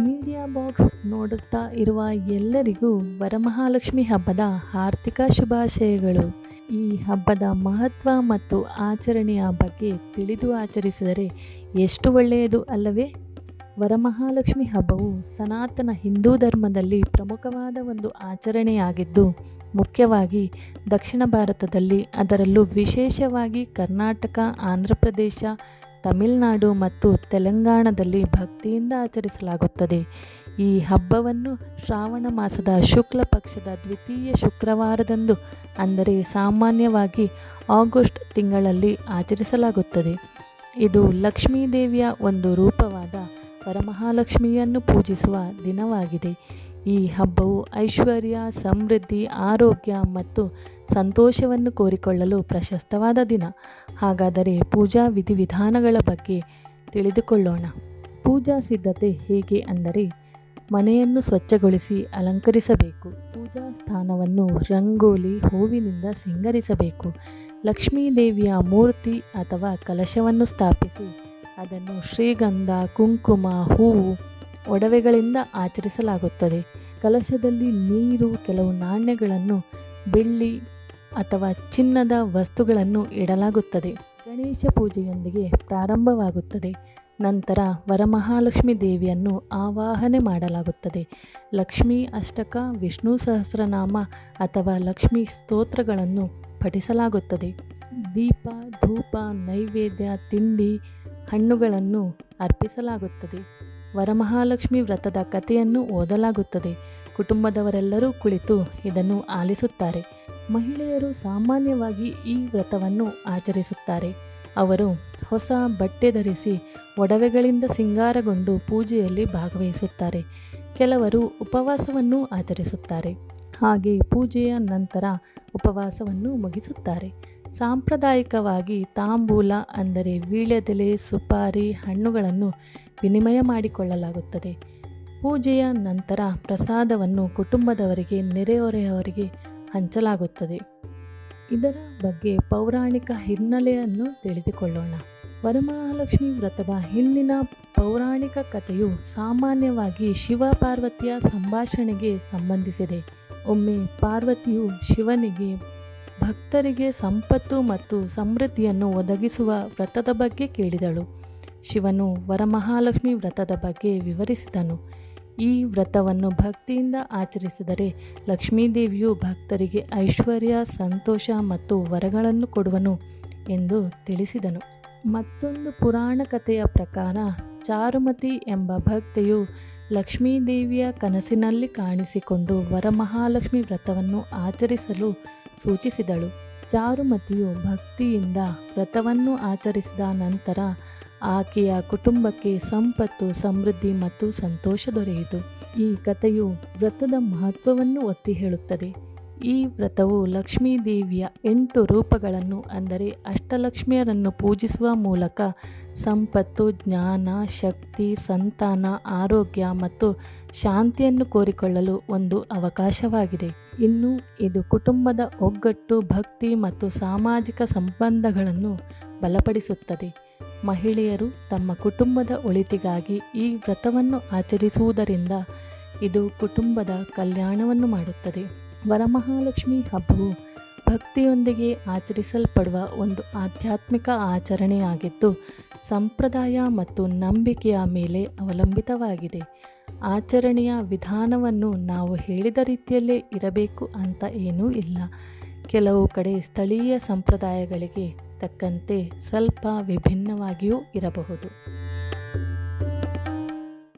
Media box ನೋಡುತ್ತಾ ಇರುವ ಎಲ್ಲರಿಗೂ ವರಮಹಾಲಕ್ಷ್ಮಿ ಹಬ್ಬದ ಆರ್ಥಿಕ ಶುಭಾಶಯಗಳು. ಈ ಹಬ್ಬದ ಮಹತ್ವ ಮತ್ತು ಆಚರಣೆಯ ಬಗ್ಗೆ ತಿಳಿದು ಆಚರಿಸಿದರೆ ಎಷ್ಟು ಒಳ್ಳೆಯದು ಅಲ್ಲವೇ? ವರಮಹಾಲಕ್ಷ್ಮಿ ಹಬ್ಬವು ಸನಾತನ ಹಿಂದೂ ಧರ್ಮದಲ್ಲಿ ಪ್ರಮುಖವಾದ ಒಂದು ಆಚರಣೆಯಾಗಿದ್ದು ಮುಖ್ಯವಾಗಿ ದಕ್ಷಿಣ ಭಾರತದಲ್ಲಿ ಅದರಲ್ಲೂ ವಿಶೇಷವಾಗಿ ಕರ್ನಾಟಕ, ಆಂಧ್ರ ಪ್ರದೇಶ, ತಮಿಳುನಾಡು ಮತ್ತು ತೆಲಂಗಾಣದಲ್ಲಿ ಭಕ್ತಿಯಿಂದ ಆಚರಿಸಲಾಗುತ್ತದೆ. ಈ ಹಬ್ಬವನ್ನು ಶ್ರಾವಣ ಮಾಸದ ಶುಕ್ಲ ಪಕ್ಷದ ದ್ವಿತೀಯ ಶುಕ್ರವಾರದಂದು ಅಂದರೆ ಸಾಮಾನ್ಯವಾಗಿ ಆಗಸ್ಟ್ ತಿಂಗಳಲ್ಲಿ ಆಚರಿಸಲಾಗುತ್ತದೆ. ಇದು ಲಕ್ಷ್ಮೀದೇವಿಯ ಒಂದು ರೂಪವಾದ ಪರಮಹಾಲಕ್ಷ್ಮಿಯನ್ನು ಪೂಜಿಸುವ ದಿನವಾಗಿದೆ. ಈ ಹಬ್ಬವು ಐಶ್ವರ್ಯ, ಸಮೃದ್ಧಿ, ಆರೋಗ್ಯ ಮತ್ತು ಸಂತೋಷವನ್ನು ಕೋರಿಕೊಳ್ಳಲು ಪ್ರಶಸ್ತವಾದ ದಿನ. ಹಾಗಾದರೆ ಪೂಜಾ ವಿಧಿವಿಧಾನಗಳ ಬಗ್ಗೆ ತಿಳಿದುಕೊಳ್ಳೋಣ. ಪೂಜಾ ಸಿದ್ಧತೆ ಹೇಗೆ ಅಂದರೆ, ಮನೆಯನ್ನು ಸ್ವಚ್ಛಗೊಳಿಸಿ ಅಲಂಕರಿಸಬೇಕು. ಪೂಜಾ ಸ್ಥಾನವನ್ನು ರಂಗೋಲಿ ಹೂವಿನಿಂದ ಸಿಂಗರಿಸಬೇಕು. ಲಕ್ಷ್ಮೀದೇವಿಯ ಮೂರ್ತಿ ಅಥವಾ ಕಲಶವನ್ನು ಸ್ಥಾಪಿಸಿ, ಅದನ್ನು ಶ್ರೀಗಂಧ, ಕುಂಕುಮ, ಹೂವು ಒಡವೆಗಳಿಂದ ಆಚರಿಸಲಾಗುತ್ತದೆ. ಕಲಶದಲ್ಲಿ ನೀರು ಕೆಲವು ನಾಣ್ಯಗಳನ್ನು, ಬೆಳ್ಳಿ ಅಥವಾ ಚಿನ್ನದ ವಸ್ತುಗಳನ್ನು ಇಡಲಾಗುತ್ತದೆ. ಗಣೇಶ ಪೂಜೆಯೊಂದಿಗೆ ಪ್ರಾರಂಭವಾಗುತ್ತದೆ. ನಂತರ ವರಮಹಾಲಕ್ಷ್ಮಿ ದೇವಿಯನ್ನು ಆವಾಹನೆ ಮಾಡಲಾಗುತ್ತದೆ. ಲಕ್ಷ್ಮೀ ಅಷ್ಟಕ, ವಿಷ್ಣು ಸಹಸ್ರನಾಮ ಅಥವಾ ಲಕ್ಷ್ಮೀ ಸ್ತೋತ್ರಗಳನ್ನು ಪಠಿಸಲಾಗುತ್ತದೆ. ದೀಪ, ಧೂಪ, ನೈವೇದ್ಯ, ತಿಂಡಿ, ಹಣ್ಣುಗಳನ್ನು ಅರ್ಪಿಸಲಾಗುತ್ತದೆ. ವರಮಹಾಲಕ್ಷ್ಮಿ ವ್ರತದ ಕಥೆಯನ್ನು ಓದಲಾಗುತ್ತದೆ. ಕುಟುಂಬದವರೆಲ್ಲರೂ ಕುಳಿತು ಇದನ್ನು ಆಲಿಸುತ್ತಾರೆ. ಮಹಿಳೆಯರು ಸಾಮಾನ್ಯವಾಗಿ ಈ ವ್ರತವನ್ನು ಆಚರಿಸುತ್ತಾರೆ. ಅವರು ಹೊಸ ಬಟ್ಟೆ ಧರಿಸಿ ಒಡವೆಗಳಿಂದ ಸಿಂಗಾರಗೊಂಡು ಪೂಜೆಯಲ್ಲಿ ಭಾಗವಹಿಸುತ್ತಾರೆ. ಕೆಲವರು ಉಪವಾಸವನ್ನು ಆಚರಿಸುತ್ತಾರೆ. ಹಾಗೆ ಪೂಜೆಯ ನಂತರ ಉಪವಾಸವನ್ನು ಮುಗಿಸುತ್ತಾರೆ. ಸಾಂಪ್ರದಾಯಿಕವಾಗಿ ತಾಂಬೂಲ ಅಂದರೆ ವೀಳ್ಯದೆಲೆ, ಸುಪಾರಿ, ಹಣ್ಣುಗಳನ್ನು ವಿನಿಮಯ ಮಾಡಿಕೊಳ್ಳಲಾಗುತ್ತದೆ. ಪೂಜೆಯ ನಂತರ ಪ್ರಸಾದವನ್ನು ಕುಟುಂಬದವರಿಗೆ, ನೆರೆಹೊರೆಯವರಿಗೆ ಹಂಚಲಾಗುತ್ತದೆ. ಇದರ ಬಗ್ಗೆ ಪೌರಾಣಿಕ ಹಿನ್ನೆಲೆಯನ್ನು ತಿಳಿದುಕೊಳ್ಳೋಣ. ವರಮಹಾಲಕ್ಷ್ಮಿ ವ್ರತದ ಹಿಂದಿನ ಪೌರಾಣಿಕ ಕಥೆಯು ಸಾಮಾನ್ಯವಾಗಿ ಶಿವ ಪಾರ್ವತಿಯ ಸಂಭಾಷಣೆಗೆ ಸಂಬಂಧಿಸಿದೆ. ಒಮ್ಮೆ ಪಾರ್ವತಿಯು ಶಿವನಿಗೆ ಭಕ್ತರಿಗೆ ಸಂಪತ್ತು ಮತ್ತು ಸಮೃದ್ಧಿಯನ್ನು ಒದಗಿಸುವ ವ್ರತದ ಬಗ್ಗೆ ಕೇಳಿದಳು. ಶಿವನು ವರಮಹಾಲಕ್ಷ್ಮಿ ವ್ರತದ ಬಗ್ಗೆ ವಿವರಿಸಿದನು. ಈ ವ್ರತವನ್ನು ಭಕ್ತಿಯಿಂದ ಆಚರಿಸಿದರೆ ಲಕ್ಷ್ಮೀದೇವಿಯು ಭಕ್ತರಿಗೆ ಐಶ್ವರ್ಯ, ಸಂತೋಷ ಮತ್ತು ವರಗಳನ್ನು ಕೊಡುವನು ಎಂದು ತಿಳಿಸಿದನು. ಮತ್ತೊಂದು ಪುರಾಣ ಕಥೆಯ ಪ್ರಕಾರ ಚಾರುಮತಿ ಎಂಬ ಭಕ್ತೆಯು ಲಕ್ಷ್ಮೀದೇವಿಯ ಕನಸಿನಲ್ಲಿ ಕಾಣಿಸಿಕೊಂಡು ವರಮಹಾಲಕ್ಷ್ಮಿ ವ್ರತವನ್ನು ಆಚರಿಸಲು ಸೂಚಿಸಿದಳು. ಚಾರುಮತಿಯು ಭಕ್ತಿಯಿಂದ ವ್ರತವನ್ನು ಆಚರಿಸಿದ ನಂತರ ಆಕೆಯ ಕುಟುಂಬಕ್ಕೆ ಸಂಪತ್ತು, ಸಮೃದ್ಧಿ ಮತ್ತು ಸಂತೋಷ ದೊರೆಯಿತು. ಈ ಕಥೆಯು ವ್ರತದ ಮಹತ್ವವನ್ನು ಒತ್ತಿ ಹೇಳುತ್ತದೆ. ಈ ವ್ರತವು ಲಕ್ಷ್ಮೀ ದೇವಿಯ ಎಂಟು ರೂಪಗಳನ್ನು ಅಂದರೆ ಅಷ್ಟಲಕ್ಷ್ಮಿಯರನ್ನು ಪೂಜಿಸುವ ಮೂಲಕ ಸಂಪತ್ತು, ಜ್ಞಾನ, ಶಕ್ತಿ, ಸಂತಾನ, ಆರೋಗ್ಯ ಮತ್ತು ಶಾಂತಿಯನ್ನು ಕೋರಿಕೊಳ್ಳಲು ಒಂದು ಅವಕಾಶವಾಗಿದೆ. ಇನ್ನು ಇದು ಕುಟುಂಬದ ಒಗ್ಗಟ್ಟು, ಭಕ್ತಿ ಮತ್ತು ಸಾಮಾಜಿಕ ಸಂಬಂಧಗಳನ್ನು ಬಲಪಡಿಸುತ್ತದೆ. ಮಹಿಳೆಯರು ತಮ್ಮ ಕುಟುಂಬದ ಒಳಿತಿಗಾಗಿ ಈ ವ್ರತವನ್ನು ಆಚರಿಸುವುದರಿಂದ ಇದು ಕುಟುಂಬದ ಕಲ್ಯಾಣವನ್ನು ಮಾಡುತ್ತದೆ. ವರಮಹಾಲಕ್ಷ್ಮಿ ಹಬ್ಬವು ಭಕ್ತಿಯೊಂದಿಗೆ ಆಚರಿಸಲ್ಪಡುವ ಒಂದು ಆಧ್ಯಾತ್ಮಿಕ ಆಚರಣೆಯಾಗಿದ್ದು, ಸಂಪ್ರದಾಯ ಮತ್ತು ನಂಬಿಕೆಯ ಮೇಲೆ ಅವಲಂಬಿತವಾಗಿದೆ. ಆಚರಣೆಯ ವಿಧಾನವನ್ನು ನಾವು ಹೇಳಿದ ರೀತಿಯಲ್ಲೇ ಇರಬೇಕು ಅಂತ ಏನೂ ಇಲ್ಲ. ಕೆಲವು ಕಡೆ ಸ್ಥಳೀಯ ಸಂಪ್ರದಾಯಗಳಿಗೆ ತಕ್ಕಂತೆ ಸ್ವಲ್ಪ ವಿಭಿನ್ನವಾಗಿಯೂ ಇರಬಹುದು.